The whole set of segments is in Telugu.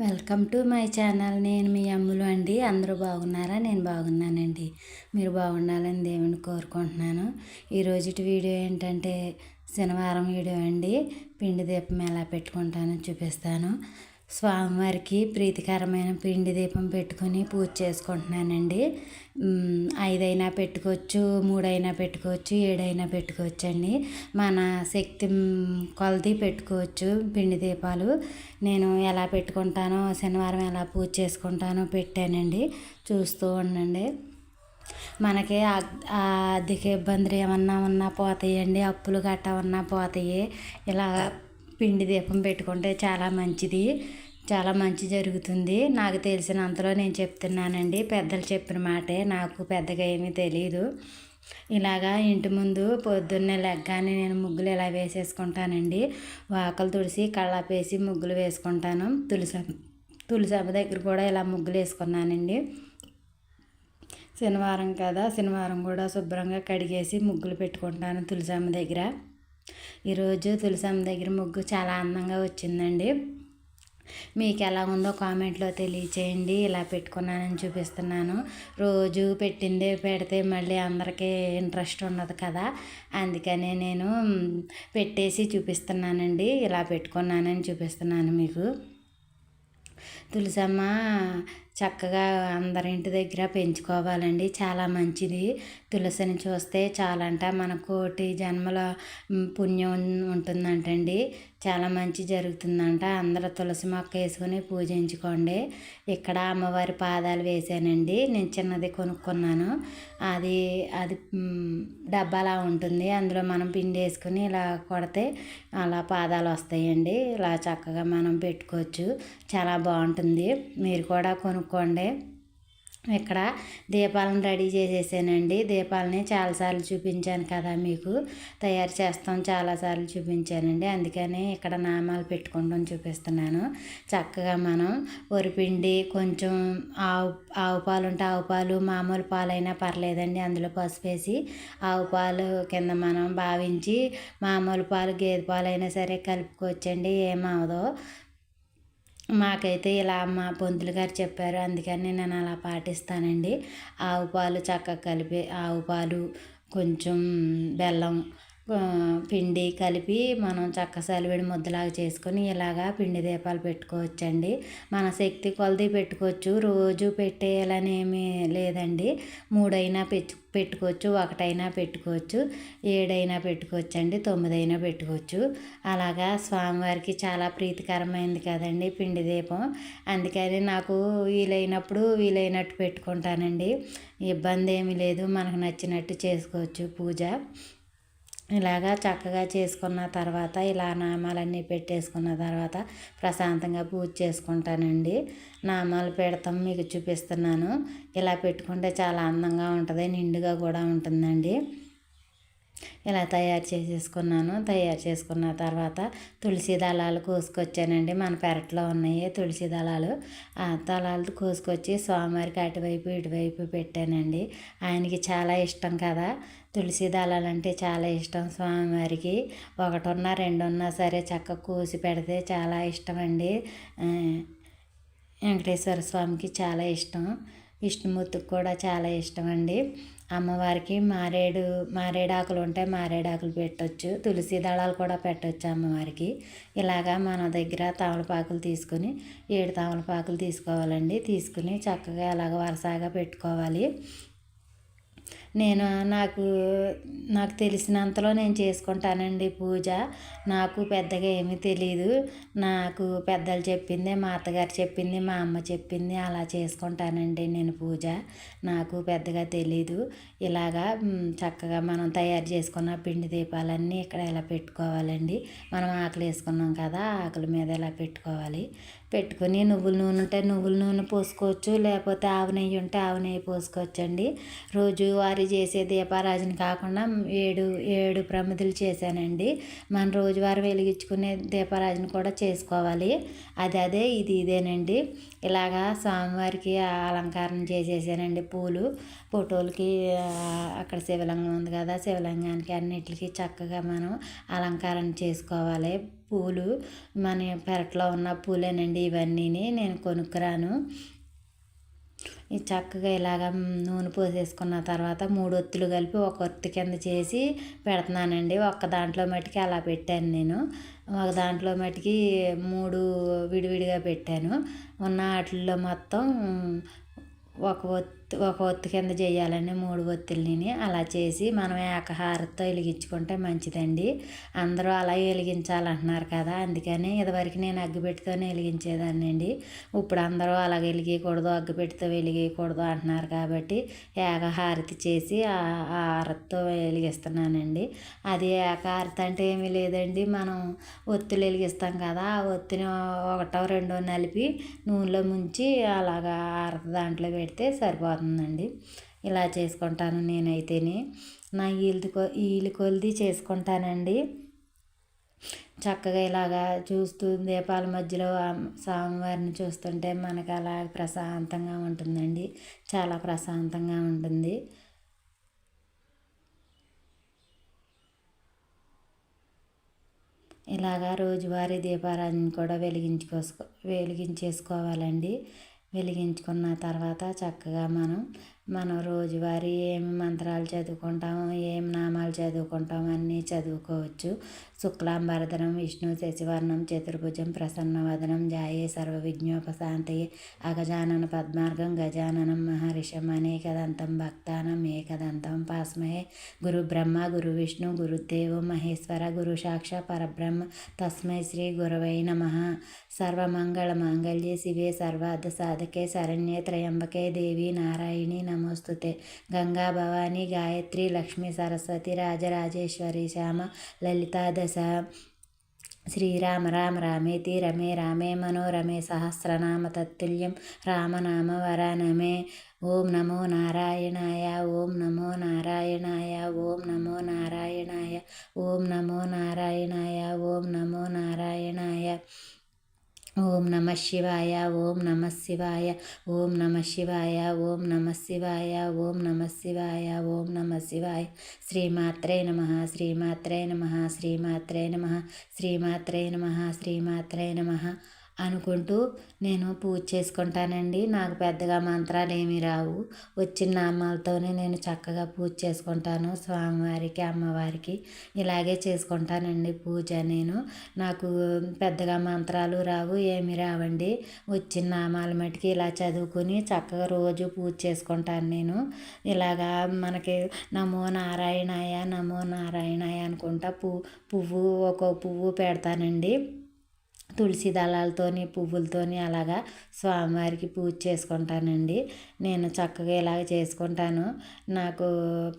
Welcome to my channel. నేను మీ అమ్ములు అండి. అందరూ బాగున్నారా? నేను బాగున్నానండి. మీరు బాగుండాలని దేవుని కోరుకుంటున్నాను. ఈరోజు వీడియో ఏంటంటే శనివారం వీడియో అండి. పిండి దీపం ఎలా పెట్టుకుంటానో చూపిస్తాను. స్వామివారికి ప్రీతికరమైన పిండి దీపం పెట్టుకొని పూజ చేసుకుంటున్నానండి. ఐదైనా పెట్టుకోవచ్చు మూడైనా పెట్టుకోవచ్చు ఏడైనా పెట్టుకోవచ్చు అండి మన శక్తి కొలది పెట్టుకోవచ్చు పిండి దీపాలు. నేను ఎలా పెట్టుకుంటానో శనివారం ఎలా పూజ చేసుకుంటానో పెట్టానండి. చూస్తూ ఉండండి. మనకి ఆర్థిక ఇబ్బందులు ఏమన్నా ఉన్నా పోతాయండి. అప్పులు గట్ట ఉన్నా పోతాయి. ఇలా పిండి దీపం పెట్టుకుంటే చాలా మంచిది. చాలా మంచి జరుగుతుంది. నాకు తెలిసినంతలో నేను చెప్తున్నానండి. పెద్దలు చెప్పిన మాటే నాకు పెద్దగా ఏమీ తెలియదు ఇలాగా ఇంటి ముందు పొద్దున్నే లెగ్గానే నేను ముగ్గులు ఇలా వేసేసుకుంటానండి? వాకలు తుడిసి కళ్ళాపేసి ముగ్గులు వేసుకుంటాను. తులసి తులసమ్మ దగ్గర కూడా ఇలా ముగ్గులు వేసుకున్నానండి. శనివారం కదా శనివారం కూడా శుభ్రంగా కడిగేసి ముగ్గులు పెట్టుకుంటాను తులసమ్మ దగ్గర. ఈరోజు తులసమ్మ దగ్గర ముగ్గు చాలా అందంగా వచ్చిందండి. మీకు ఎలా ఉందో కామెంట్లో తెలియచేయండి. ఇలా పెట్టుకున్నానని చూపిస్తున్నాను. రోజు పెట్టిందే పెడితే మళ్ళీ అందరికీ ఇంట్రెస్ట్ ఉండదు కదా. అందుకనే నేను పెట్టేసి చూపిస్తున్నానండి. ఇలా పెట్టుకున్నానని చూపిస్తున్నాను మీకు. తులసమ్మ చక్కగా అందరి ఇంటి దగ్గర పెంచుకోవాలండి. చాలా మంచిది. తులసిని చూస్తే చాలా అంట మన కోటి జన్మల పుణ్యం ఉంటుందంటండి. చాలా మంచి జరుగుతుందంట. అందరూ తులసి మొక్క వేసుకొని పూజించుకోండి. ఇక్కడ అమ్మవారి పాదాలు వేసానండి నేను చిన్నది కొనుక్కున్నాను. అది అది డబ్బాలా ఉంటుంది. అందులో మనం పిండి వేసుకుని ఇలా కొడితే అలా పాదాలు వస్తాయండి. ఇలా చక్కగా మనం పెట్టుకోవచ్చు. చాలా బాగుంటుంది. మీరు కూడా అనుకోండి. ఇక్కడ దీపాలను రెడీ చేసేసానండి. దీపాలని చాలాసార్లు చూపించాను కదా మీకు. తయారు చేస్తాం చాలాసార్లు చూపించానండి. అందుకని ఇక్కడ నామాలు పెట్టుకుంటాం చూపిస్తున్నాను. చక్కగా మనం వరిపిండి కొంచెం ఆవు ఆవు పాలు ఉంటే ఆవు పాలు మామూలు పాలైనా పర్లేదండి అందులో పసుపు వేసి ఆవు పాలు కింద మనం భావించి మామూలు పాలు గేదె పాలు అయినా సరే కలుపుకోవచ్చండి. ఏమవదో మాకైతే ఇలా మా పొంతులు గారు చెప్పారు. అందుకని నేను అలా పాటిస్తానండి. ఆవు పాలు చక్కగా కలిపి ఆవు పాలు కొంచెం బెల్లం పిండి కలిపి మనం చక్క సలివిడి ముద్దలాగా చేసుకొని ఇలాగా పిండి దీపాలు పెట్టుకోవచ్చండి. మన శక్తి కొలది పెట్టుకోవచ్చు. రోజు పెట్టేయాలని ఏమీ లేదండి. మూడైనా పెట్టు పెట్టుకోవచ్చు. ఒకటైనా పెట్టుకోవచ్చు. ఏడైనా పెట్టుకోవచ్చు అండి తొమ్మిదైనా పెట్టుకోవచ్చు. అలాగా స్వామివారికి చాలా ప్రీతికరమైంది కదండి పిండి దీపం. అందుకని నాకు వీలైనప్పుడు వీలైనట్టు పెట్టుకుంటానండి. ఇబ్బంది ఏమీ లేదు. మనకు నచ్చినట్టు చేసుకోవచ్చు పూజ. ఇలాగా చక్కగా చేసుకున్న తర్వాత ఇలా నామాలన్నీ పెట్టేసుకున్న తర్వాత ప్రశాంతంగా పూజ చేసుకుంటానండి. నామాలు పెడతాం మీకు చూపిస్తున్నాను. ఇలా పెట్టుకుంటే చాలా అందంగా ఉంటుంది నిండుగా కూడా ఉంటుందండి. ఇలా తయారు చేసేసుకున్నాను. తయారు చేసుకున్న తర్వాత తులసి దళాలు కోసుకొచ్చానండి. మన పెరట్లో ఉన్నాయి తులసి దళాలు. ఆ దళాలు కోసుకొచ్చి స్వామివారికి అటువైపు ఇటువైపు పెట్టానండి. ఆయనకి చాలా ఇష్టం కదా. తులసి దళాలు అంటే చాలా ఇష్టం స్వామివారికి. ఒకటున్నా రెండున్నా రెండు ఉన్నా సరే చక్కగా కోసి పెడితే చాలా ఇష్టం అండి వెంకటేశ్వర స్వామికి చాలా ఇష్టం. విష్ణుమూర్తికి కూడా చాలా ఇష్టం అండి అమ్మవారికి మారేడు మారేడాకులు ఉంటే మారేడాకులు పెట్టవచ్చు తులసి దళాలు కూడా పెట్టవచ్చు అమ్మవారికి. ఇలాగా మన దగ్గర తమలపాకులు తీసుకుని ఏడు తమలపాకులు తీసుకోవాలండి. తీసుకుని చక్కగా ఇలాగ వరుసగా పెట్టుకోవాలి. నేను నాకు నాకు తెలిసినంతలో నేను చేసుకుంటానండి పూజ. నాకు పెద్దగా ఏమీ తెలియదు నాకు పెద్దలు చెప్పింది మా అత్తగారు చెప్పింది మా అమ్మ చెప్పింది అలా చేసుకుంటానండి నేను పూజ. నాకు పెద్దగా తెలీదు. ఇలాగా చక్కగా మనం తయారు చేసుకున్న పిండి దీపాలన్నీ ఇక్కడ ఇలా పెట్టుకోవాలండి? మనం ఆకలి వేసుకున్నాం కదా ఆకలి మీద ఇలా పెట్టుకోవాలి? పెట్టుకుని నువ్వుల నూనె ఉంటే నువ్వుల నూనె పోసుకోవచ్చు లేకపోతే ఆవు నెయ్యి ఉంటే ఆవు నెయ్యి పోసుకోవచ్చు అండి రోజువారీ చేసే దీపారాజన కాకుండా ఏడు ఏడు ప్రమిదలు చేశానండి. మన రోజువారీ వెలిగించుకునే దీపారాజన కూడా చేసుకోవాలి. అది అదే ఇది ఇదేనండి. ఇలాగా స్వామివారికి అలంకారం చేసేసానండి పూలు. ఫోటోలకి అక్కడ శివలింగం ఉంది కదా శివలింగానికి అన్నిటికీ చక్కగా మనం అలంకారం చేసుకోవాలి. పూలు మన పెరట్లో ఉన్న పూలేనండి ఇవన్నీ నేను కొనుక్కురాను. ఈ చక్కగా ఇలాగ నూనె పోసేసుకున్న తర్వాత మూడు ఒత్తులు కలిపి ఒక ఒత్తి కింద చేసి పెడుతున్నానండి. ఒక్క దాంట్లో మట్టుకి అలా పెట్టాను నేను. ఒక దాంట్లో మట్టుకి మూడు విడివిడిగా పెట్టాను. ఉన్న వాటిల్లో మొత్తం ఒక ఒత్తి ఒక ఒత్తి కింద చేయాలని మూడు ఒత్తులని అలా చేసి మనం ఏకహారతో వెలిగించుకుంటే మంచిదండి. అందరూ అలా వెలిగించాలంటున్నారు కదా అందుకని ఇదివరకు నేను అగ్గిపెట్టితోనే వెలిగించేదాన్ని అండి ఇప్పుడు అందరూ అలా వెలిగకూడదు అగ్గిపెట్టితో వెలిగకూడదు అంటున్నారు కాబట్టి ఏకహారతి చేసి ఆ హారతితో వెలిగిస్తున్నానండి. అది ఏకహారతి అంటే ఏమీ లేదండి. మనం ఒత్తులు వెలిగిస్తాం కదా ఆ ఒత్తిని ఒకటో రెండో నలిపి నూనెలో ముంచి అలాగా హారతి దాంట్లో పెడితే సరిపోతుంది. ఉందండి ఇలా చేసుకుంటాను నేనైతేనే. నా ఈలు ఈలు కొలిది చేసుకుంటానండి. చక్కగా ఇలాగా చూస్తూ దీపాల మధ్యలో స్వామివారిని చూస్తుంటే మనకు అలా ప్రశాంతంగా ఉంటుందండి. చాలా ప్రశాంతంగా ఉంటుంది. ఇలాగా రోజువారీ దీపారాన్ని కూడా వెలిగించుకోసుకో వెలిగించేసుకోవాలండి. వెలిగించుకున్న తర్వాత చక్కగా మనం మనం రోజువారీ ఏమి మంత్రాలు చదువుకుంటాము ఏం నామాలు చదువుకుంటాం అన్నీ చదువుకోవచ్చు. శుక్లాంబరధనం విష్ణు శశివర్ణం చతుర్భుజం ప్రసన్నవదనం జాయే సర్వ విజ్ఞోపశాంతయే అగజానన పద్మార్గం గజాననం మహర్షం అనేకదంతం భక్తానం ఏకదంతం పాస్మహే గురు బ్రహ్మ గురు విష్ణు గురుదేవ మహేశ్వర గురు సాక్ష పరబ్రహ్మ తస్మై శ్రీ గురవై నమ. సర్వమంగళ మాంగళ్యే శివే సర్వార్థ సాధకే శరణ్యే త్రయంబకే దేవి నారాయణి నమ. నమోస్తుతే. గంగా భవానీ గాయత్రి లక్ష్మీ సరస్వతి రాజరాజేశ్వరి శ్యామ లలితాదశ శ్రీరామ రామ రామేతి రమే రామే మనోరమే సహస్రనామ తత్తుల్యం రామనామ వరానమే. ఓం నమో నారాయణాయ ఓం నమో నారాయణాయ ఓం నమో నారాయణాయ ఓం నమో నారాయణాయ ఓం నమో నారాయణాయ. ఓం నమ శివాయ ఓం నమ శివాయ ఓం నమ శివాయ ఓం నమ శివాయ ఓం నమ శివాయ ఓం నమ శివాయ. శ్రీమాత్రే నమ శ్రీమాత్రే నమ శ్రీమాత్రే నమ శ్రీమాత్రే నమ శ్రీమాత్రే నమ. అనుకుంటూ నేను పూజ చేసుకుంటానండి. నాకు పెద్దగా మంత్రాలు ఏమీ రావు. వచ్చిన నామాలతోనే నేను చక్కగా పూజ చేసుకుంటాను. స్వామివారికి అమ్మవారికి ఇలాగే చేసుకుంటానండి పూజ నేను. నాకు పెద్దగా మంత్రాలు రావు ఏమి రావండి. వచ్చిన నామాల మటుకి ఇలా చదువుకుని చక్కగా రోజు పూజ చేసుకుంటాను నేను. ఇలాగా మనకి నమో నారాయణాయ నమో నారాయణాయ అనుకుంటా పువ్వు పువ్వు ఒక పువ్వు పెడతానండి. తులసి దళాలతోని పువ్వులతోని అలాగా స్వామివారికి పూజ చేసుకుంటానండి. నేను చక్కగా ఇలాగ చేసుకుంటాను. నాకు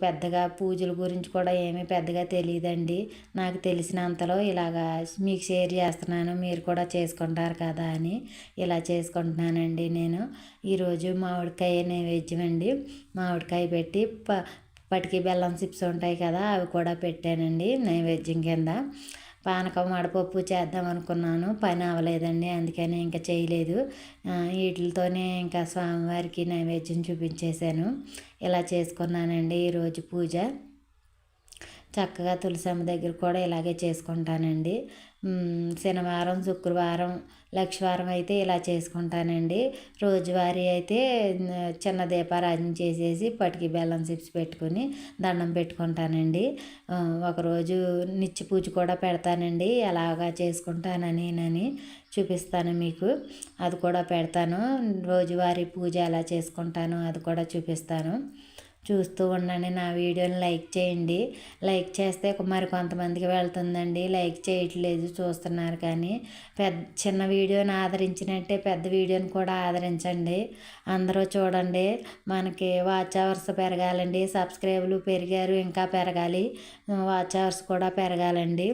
పెద్దగా పూజల గురించి కూడా ఏమీ పెద్దగా తెలియదండి నాకు తెలిసినంతలో ఇలాగా మీకు షేర్ చేస్తున్నాను మీరు కూడా చేసుకుంటారు కదా అని ఇలా చేసుకుంటున్నానండి నేను. ఈరోజు మామిడికాయ నైవేద్యం అండి. మామిడికాయ పెట్టి ప పటికి బెల్లం చిప్స్ ఉంటాయి కదా అవి కూడా పెట్టానండి నైవేద్యం కింద. పానకం వడపప్పు చేద్దాం అనుకున్నాను. పని అవ్వలేదండి అందుకని ఇంకా చేయలేదు. వీటితోనే ఇంకా స్వామివారికి నైవేద్యం చూపించేశాను. ఇలా చేసుకున్నానండి ఈరోజు పూజ. చక్కగా తులసమ్మ దగ్గర కూడా ఇలాగే చేసుకుంటానండి. శనివారం శుక్రవారం లక్షవారం అయితే ఇలా చేసుకుంటానండి. రోజువారీ అయితే చిన్న దీపారాధన చేసేసి పటికి బెల్లం చిప్స్ పెట్టుకుని దండం పెట్టుకుంటానండి. ఒకరోజు నిత్య పూజ కూడా పెడతానండి. ఎలాగా చేసుకుంటానని నని చూపిస్తాను మీకు. అది కూడా పెడతాను. రోజువారీ పూజ ఎలా చేసుకుంటాను అది కూడా చూపిస్తాను. చూస్తూ ఉండండి. నా వీడియోని లైక్ చేయండి. లైక్ చేస్తే మరి కొంతమందికి వెళ్తుందండి. లైక్ చేయట్లేదు చూస్తున్నారు కానీ. పెద్ద చిన్న వీడియోని ఆదరించినట్టే పెద్ద వీడియోని కూడా ఆదరించండి. అందరూ చూడండి. మనకి వాచ్ అవర్స్ పెరగాలండి. సబ్స్క్రైబులు పెరిగారు ఇంకా పెరగాలి. వాచ్ అవర్స్ కూడా పెరగాలండి.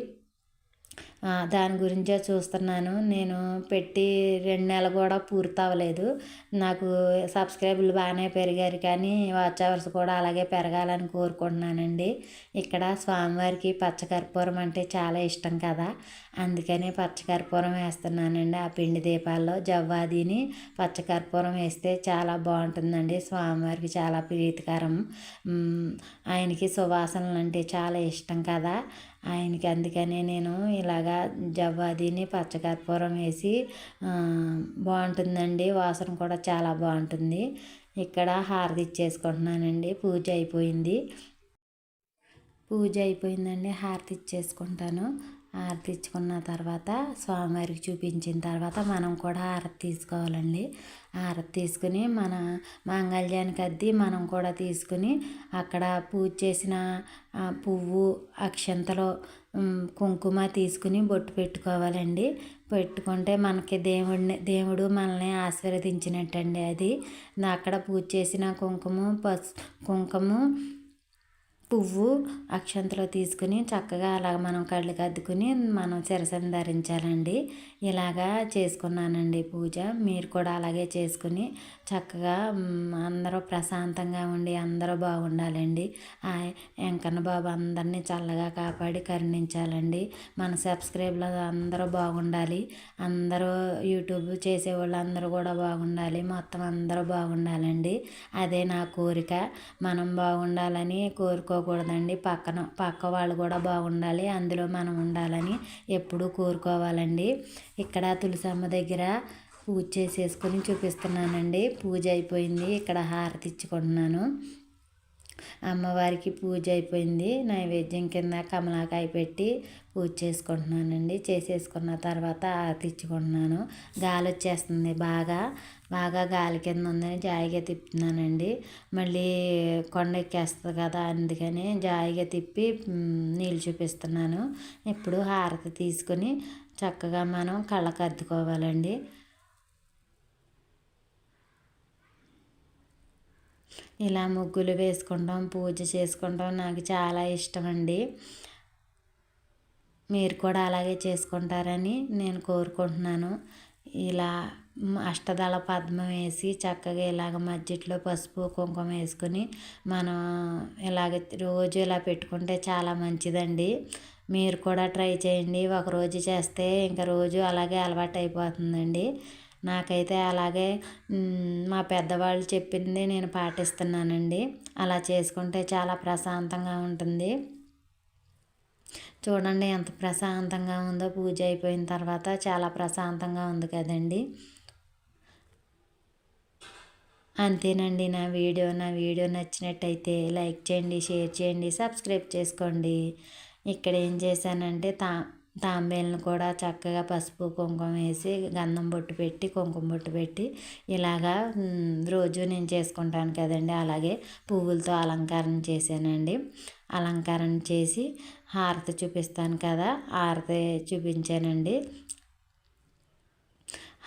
దాని గురించే చూస్తున్నాను. నేను పెట్టి రెండు నెలలు కూడా పూర్తి అవ్వలేదు. నాకు సబ్స్క్రైబులు బాగానే పెరిగారు కానీ వాచ్ అవర్స్ కూడా అలాగే పెరగాలని కోరుకుంటున్నానండి. ఇక్కడ స్వామివారికి పచ్చకర్పూరం అంటే చాలా ఇష్టం కదా. అందుకని పచ్చకర్పూరం వేస్తున్నానండి. ఆ పిండి దీపాల్లో జవ్వాదిని పచ్చకర్పూరం వేస్తే చాలా బాగుంటుందండి. స్వామివారికి చాలా ప్రీతికరం. ఆయనకి సువాసనలు అంటే చాలా ఇష్టం కదా. ఆయనకి అందుకనే నేను ఇలాగా జవ్వాదిని పచ్చకర్పూరం వేసి బాగుంటుందండి. వాసన కూడా చాలా బాగుంటుంది. ఇక్కడ హారతి ఇచ్చేసుకుంటున్నానండి. పూజ అయిపోయింది. పూజ అయిపోయిందండి. హారతి ఇచ్చేసుకుంటాను. హారతి ఇచ్చుకున్న తర్వాత స్వామివారికి చూపించిన తర్వాత మనం కూడా హారతి తీసుకోవాలండి. హారతి తీసుకుని మన మాంగళ్యానికి అద్ది మనం కూడా తీసుకుని అక్కడ పూజ చేసిన పువ్వు అక్షంతలో కుంకుమ తీసుకుని బొట్టు పెట్టుకోవాలండి. పెట్టుకుంటే మనకి దేవుడిని దేవుడు మనల్ని ఆశీర్వదించినట్టండి అది. అక్కడ పూజ చేసిన కుంకుమ పసు కుంకుమ పువ్వు అక్షంతలో తీసుకుని చక్కగా అలాగ మనం కళ్ళకి అద్దుకుని మనం శిరసను ధరించాలండి. ఇలాగా చేసుకున్నానండి పూజ. మీరు కూడా అలాగే చేసుకుని చక్కగా అందరూ ప్రశాంతంగా ఉండి అందరూ బాగుండాలండి. వెంకన్న బాబు అందరినీ చల్లగా కాపాడి కరుణించాలండి. మన సబ్స్క్రైబ్లో అందరూ బాగుండాలి. అందరూ యూట్యూబ్ చేసేవాళ్ళు అందరూ కూడా బాగుండాలి. మొత్తం అందరూ బాగుండాలండి. అదే నా కోరిక. మనం బాగుండాలని కోరుకో కోరుకోకూడదండి పక్కన పక్క వాళ్ళు కూడా బాగుండాలి అందులో మనం ఉండాలని ఎప్పుడూ కోరుకోవాలండి. ఇక్కడ తులసమ్మ దగ్గర పూజ చేసేసుకొని చూపిస్తున్నానండి. పూజ అయిపోయింది. ఇక్కడ హారతి ఇచ్చుకుంటున్నాను. అమ్మవారికి పూజ అయిపోయింది. నైవేద్యం కింద కమలాకాయ పెట్టి పూజ చేసుకుంటున్నానండి. చేసేసుకున్న తర్వాత ఆరతిచ్చుకుంటున్నాను గాలి వచ్చేస్తుంది బాగా. బాగా గాలి కింద ఉందని జాయిగా తిప్పుతున్నానండి. మళ్ళీ కొండ ఎక్కేస్తుంది కదా అందుకని జాయిగా తిప్పి నీళ్ళు చూపిస్తున్నాను. ఇప్పుడు హారతి తీసుకొని చక్కగా మనం కళ్ళకు అద్దుకోవాలండి. ఇలా ముగ్గులు వేసుకుంటాం పూజ చేసుకుంటాం. నాకు చాలా ఇష్టం అండి మీరు కూడా అలాగే చేసుకుంటారని నేను కోరుకుంటున్నాను. ఇలా అష్టదళ పద్మం వేసి చక్కగా ఇలాగ మధ్యలో పసుపు కుంకుమ వేసుకుని మనం ఇలాగ రోజు ఇలా పెట్టుకుంటే చాలా మంచిదండి. మీరు కూడా ట్రై చేయండి. ఒకరోజు చేస్తే ఇంకా రోజు అలాగే అలవాటు అయిపోతుందండి నాకైతే అలాగే మా పెద్దవాళ్ళు చెప్పింది నేను పాటిస్తున్నానండి. అలా చేసుకుంటే చాలా ప్రశాంతంగా ఉంటుంది. చూడండి ఎంత ప్రశాంతంగా ఉందో పూజ అయిపోయిన తర్వాత చాలా ప్రశాంతంగా ఉంది కదండి. అంతేనండి నా వీడియో. నా వీడియో నచ్చినట్టయితే లైక్ చేయండి షేర్ చేయండి సబ్స్క్రైబ్ చేసుకోండి. ఇక్కడ ఏం చేశానంటే తా తాంబేలను కూడా చక్కగా పసుపు కుంకుమ వేసి గంధం బొట్టు పెట్టి కుంకుమ బొట్టు పెట్టి ఇలాగా రోజు నేను చేసుకుంటాను కదండి. అలాగే పువ్వులతో అలంకరణ చేశానండి. అలంకరణ చేసి హారతి చూపిస్తాను కదా హారతి చూపించానండి.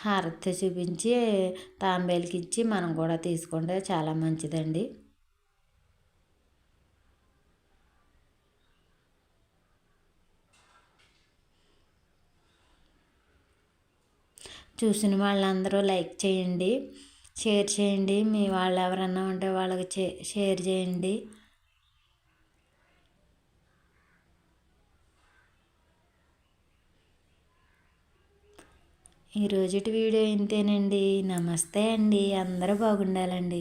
హారతి చూపించి తాంబేలకి ఇచ్చి మనం కూడా తీసుకుంటే చాలా మంచిదండి. చూసిన వాళ్ళందరూ లైక్ చేయండి షేర్ చేయండి. మీ వాళ్ళు ఎవరన్నా ఉంటే వాళ్ళకి షేర్ చేయండి. ఈరోజుటి వీడియో ఇంతేనండి. నమస్తే అండి. అందరూ బాగుండాలండి.